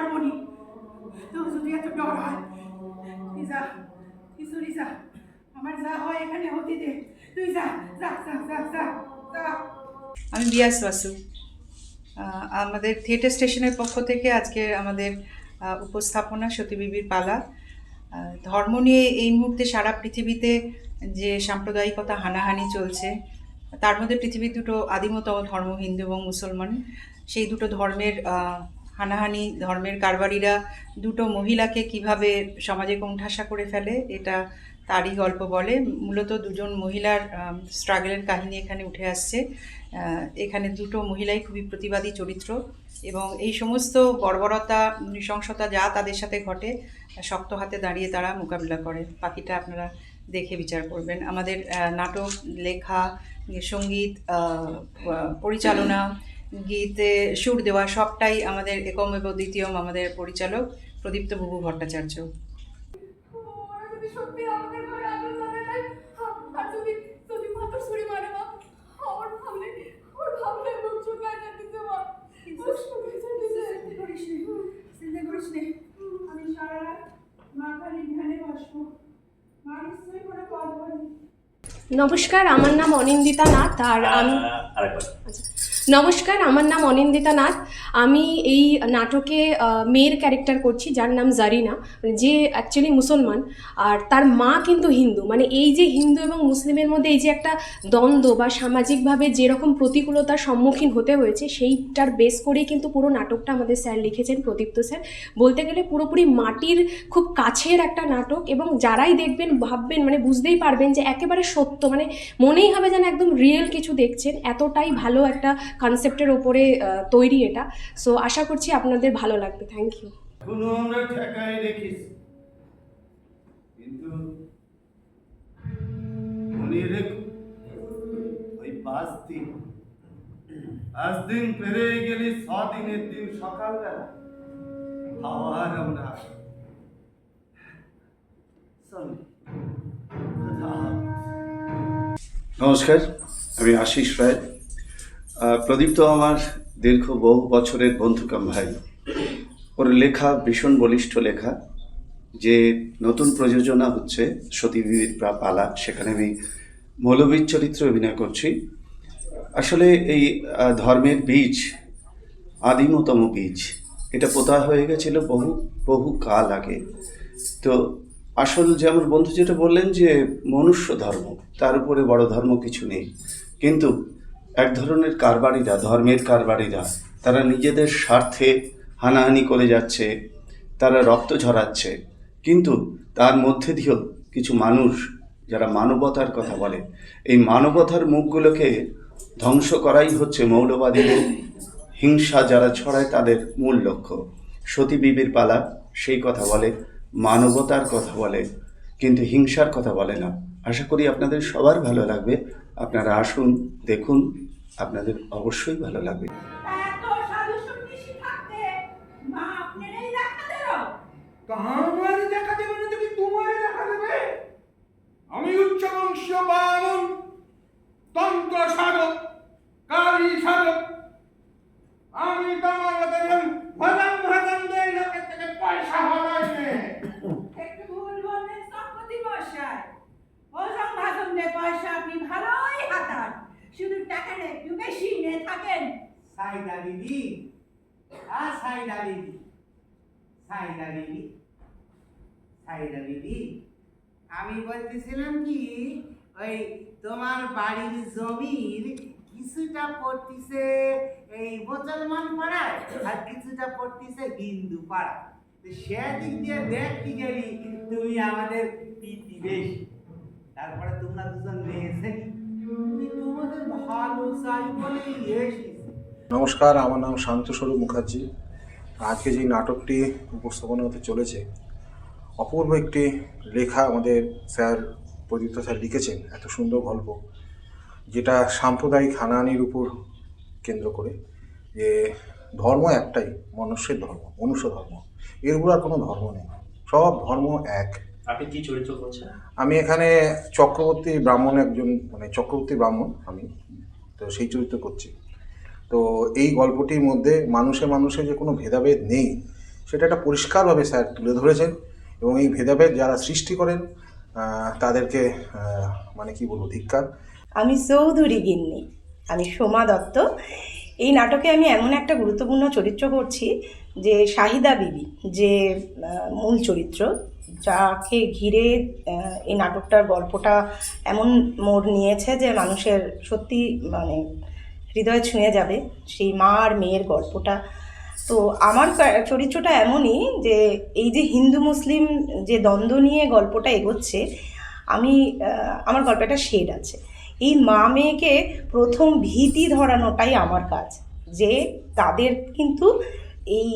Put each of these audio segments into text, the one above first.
পারব নি তোর যদি এত ডর হয় যা চলি যা। আমার যা হয় এখানে হতে দে। তুই যা যা যা যা যা আমি বিয়াস বাসু। আমাদের থিয়েটার স্টেশনের পক্ষ থেকে আজকে আমাদের উপস্থাপনা সতীবিবির পালা। ধর্ম নিয়ে এই মুহূর্তে সারা পৃথিবীতে যে সাম্প্রদায়িকতা হানাহানি চলছে, তার মধ্যে পৃথিবীর দুটো আদিমতম ধর্ম হিন্দু এবং মুসলমান। সেই দুটো ধর্মের হানাহানি, ধর্মের কারবারিরা দুটো মহিলাকে কীভাবে সমাজে কোণঠাসা করে ফেলে, এটা তারই গল্প বলে। মূলত দুজন মহিলার স্ট্রাগলের কাহিনী এখানে উঠে আসছে। এখানে দুটো মহিলাই খুবই প্রতিবাদী চরিত্র এবং এই সমস্ত বর্বরতা, নৃশংসতা যা তাদের সাথে ঘটে, শক্ত হাতে দাঁড়িয়ে তারা মোকাবিলা করে। বাকিটা আপনারা দেখে বিচার করবেন। আমাদের নাটক, লেখা, সংগীত পরিচালনা গীতে সুর দেওয়া সবটাই আমাদের একম এবং দ্বিতীয়ম আমাদের পরিচালক প্রদীপ্ত বুবু ভট্টাচার্য আমি সারা রাত মা কালী ধ্যানে বসবো মা নিশ্চয়ই কোনো নমস্কার আমার নাম অনিন্দিতা নাথ আর আমি আচ্ছা। নমস্কার আমার নাম অনিন্দিতা নাথ। আমি এই নাটকে মেয়ের ক্যারেক্টার করছি, যার নাম জারিনা মানে যে অ্যাকচুয়ালি মুসলমান, আর তার মা কিন্তু হিন্দু। মানে এই যে হিন্দু এবং মুসলিমের মধ্যে এই যে একটা দ্বন্দ্ব বা সামাজিকভাবে যেরকম প্রতিকূলতার সম্মুখীন হতে হয়েছে, সেইটার বেস করেই কিন্তু পুরো নাটকটা আমাদের স্যার লিখেছেন প্রদীপ্ত স্যার। বলতে গেলে পুরোপুরি মাটির খুব কাছের একটা নাটক এবং যারাই দেখবেন, ভাববেন মানে বুঝতেই পারবেন যে একেবারে সত্য মানে মনেই হবে যেন একদম রিয়েল কিছু দেখছেন। এতটাই ভালো একটা কনসেপ্টের ওপরে তৈরি এটা। সো আশা করছি আপনাদের ভালো লাগবে। থ্যাংক ইউ এখনও আমরা ঠেকায় রেখেছি। কিন্তু মনে রেখো ওই পাঁচ দিন পাঁচ দিন পেরে গেলে ছ দিনের দিন সকালবেলা। আবার আমরা। নমস্কার আমি আশিস রায়। আহ, প্রদীপ তো আমার দীর্ঘ বহু বছরের বন্ধুকাম ভাই। ওর লেখা ভীষণ বলিষ্ঠ লেখা। যে নতুন প্রযোজনা হচ্ছে সতীবিবির প্রা- পালা। সেখানে আমি মৌলবীর চরিত্রে অভিনয় করছি। আসলে এই ধর্মের বীজ, আদিমতম বীজ, এটা পোতা হয়ে গেছিল বহু বহু কাল আগে। তো আসল যে আমার বন্ধু যেটা বললেন যে মনুষ্য ধর্ম, তার উপরে বড় ধর্ম কিছু নেই। কিন্তু এক ধরনের কারবারিরা, ধর্মের কারবারিরা, তারা নিজেদের স্বার্থে হানাহানি করে যাচ্ছে, তারা রক্ত ঝরাচ্ছে। কিন্তু তার মধ্যে দিয়েও কিছু মানুষ যারা মানবতার কথা বলে, এই মানবতার মুখগুলোকে ধ্বংস করাই হচ্ছে মৌলবাদীদের হিংসা যারা ছড়ায় তাদের মূল লক্ষ্য। সতী বিবির পালা, সেই কথা বলে, মানবতার কথা বলে, কিন্তু হিংসার কথা বলে না। আশা করি আপনাদের সবার ভালো লাগবে। আপনারা আসুন দেখুন আপনাদের অবশ্যই ভালো লাগবে। আমি উচ্চ বংশ বামন তন্ত্র সাধক কালী সাধক আমি তোমার মতন ভজন ভজন দিয়ে লোকের থেকে পয়সা হলাই নে একটু ভুল বললেন সম্পত্তি মশাই ওজন ভাজন নে পয়সা আপনি ভালোই হাতান শুধু টাকাটা একটু বেশি নিয়ে থাকেন সাইদা দিদি আ, সাইদা দিদি সাইদা দিদি সাইদা দিদি আমি বলতেছিলাম কি, ওই তোমার বাড়ির জমির কিছুটা পড়তিছে এই মুসলমান পাড়ায় আর কিছুটা পড়তিছে হিন্দু পাড়ায়। তো সেদিক দিয়ে দেখতে গেলি তুমি আমাদের প্রতিবেশী তারপরে তোমরা দুজন তুমি তোমাদের ভালো চাই বলে এসেছি। নমস্কার আমার নাম শান্তস্বরূপ মুখার্জি। আজকে যে নাটকটি উপস্থাপনা হতে চলেছে অপূর্ব একটি লেখা আমাদের স্যার প্রদীপ্ত স্যার লিখেছেন এত সুন্দর গল্প যেটা সাম্প্রদায়িক হানাহানির উপর কেন্দ্র করে যে ধর্ম একটাই মনুষ্যের ধর্ম মনুষ্য ধর্ম এর উপর আর কোনো ধর্ম নেই সব ধর্ম এক। আপনি কি চরিত্র করছেন? আমি এখানে চক্রবর্তী ব্রাহ্মণ একজন মানে চক্রবর্তী ব্রাহ্মণ আমি তো সেই চরিত্র করছি। তো এই গল্পটির মধ্যে মানুষে মানুষে যে কোনো ভেদাভেদ নেই, সেটা একটা পরিষ্কারভাবে স্যার তুলে ধরেছেন এবং এই ভেদাভেদ যারা সৃষ্টি করেন তাদেরকে মানে কি বলব, ধিক্কার। আমি চৌধুরী গিন্নি, আমি সোমা দত্ত। এই নাটকে আমি এমন একটা গুরুত্বপূর্ণ চরিত্র করছি যে শাহিদা বিবি, যে মূল চরিত্র, যাকে ঘিরে এই নাটকটার গল্পটা এমন মোড় নিয়েছে যে মানুষের সত্যি মানে হৃদয় ছুঁয়ে যাবে সেই মা আর মেয়ের গল্পটা। তো আমার চরিত্রটা এমনই যে, এই যে হিন্দু মুসলিম যে দ্বন্দ্ব নিয়ে গল্পটা এগোচ্ছে, আমি আমার গল্পটা শেড আছে। এই মা মেয়েকে প্রথম ভীতি ধরানোটাই আমার কাজ, যে তাদের কিন্তু এই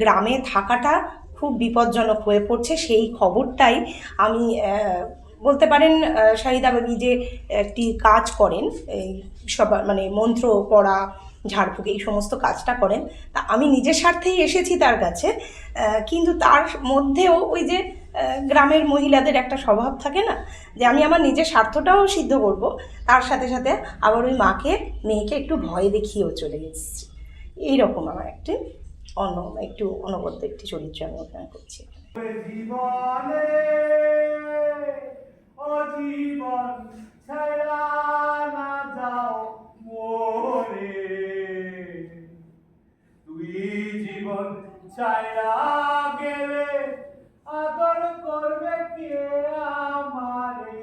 গ্রামে থাকাটা খুব বিপজ্জনক হয়ে পড়ছে। সেই খবরটাই আমি বলতে পারেন শাহিদা বাবি যে একটি কাজ করেন, এই সবার মানে মন্ত্র পড়া, ঝাড়ফুঁক, এই সমস্ত কাজটা করেন, তা আমি নিজের স্বার্থেই এসেছি তার কাছে কিন্তু তার মধ্যেও ওই যে গ্রামের মহিলাদের একটা স্বভাব থাকে না, যে আমি আমার নিজের স্বার্থটাও সিদ্ধ করব, তার সাথে সাথে আবার ওই মাকে, মেয়েকে একটু ভয় দেখিয়েও চলে এসেছি। এইরকম আমার একটি অন্য একটু অনবদ্য একটি চরিত্র আমি অভিনয় করছি জীবনে জীবন যাও তুই জীবন গেলে আদর করবে কে আমারে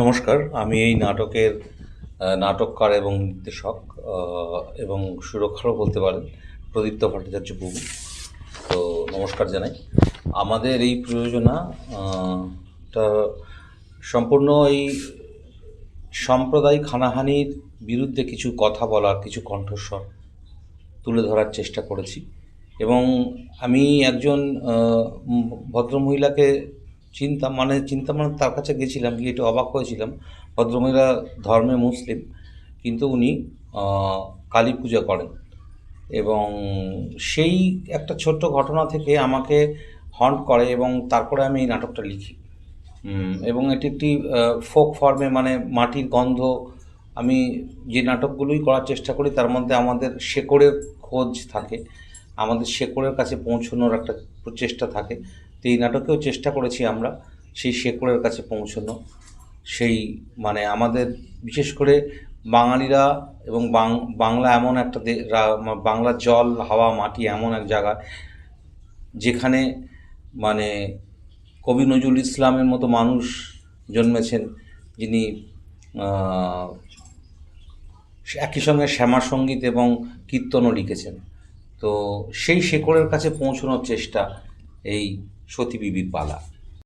নমস্কার, আমি এই নাটকের নাটককার এবং নির্দেশক এবং সুরক্ষারও বলতে পারেন প্রদীপ্ত ভট্টাচার্য বাবু। তো নমস্কার জানাই। আমাদের এই প্রযোজনা টা সম্পূর্ণ এই সাম্প্রদায়িক হানাহানির বিরুদ্ধে কিছু কথা বলার, কিছু কণ্ঠস্বর তুলে ধরার চেষ্টা করেছি। এবং আমি একজন ভদ্রমহিলাকে চিন্তা মানে চিন্তা মানে তার কাছে গেছিলাম, গিয়ে একটু অবাক হয়েছিলাম। ভদ্রমহিলা ধর্মে মুসলিম, কিন্তু উনি কালী পূজা করেন। এবং সেই একটা ছোট্ট ঘটনা থেকে আমাকে হন্ট করে এবং তারপরে আমি এই নাটকটা লিখি। এবং এটি একটি ফোক ফর্মে মানে মাটির গন্ধ, আমি যে নাটকগুলোই করার চেষ্টা করি তার মধ্যে আমাদের শেকড়ের খোঁজ থাকে, আমাদের শেকড়ের কাছে পৌঁছানোর একটা প্রচেষ্টা থাকে, তো এই নাটকেও চেষ্টা করেছি আমরা সেই শেকড়ের কাছে পৌঁছানো, সেই মানে আমাদের, বিশেষ করে বাঙালিরা এবং বাংলা এমন একটা বাংলার জল, হাওয়া, মাটি এমন এক জায়গা যেখানে মানে কবি নজরুল ইসলামের মতো মানুষ জন্মেছেন যিনি একই সঙ্গে শ্যামা সংগীত এবং কীর্তনও লিখেছেন। তো সেই শেকড়ের কাছে পৌঁছানোর চেষ্টা এই সতী বিবির পালা।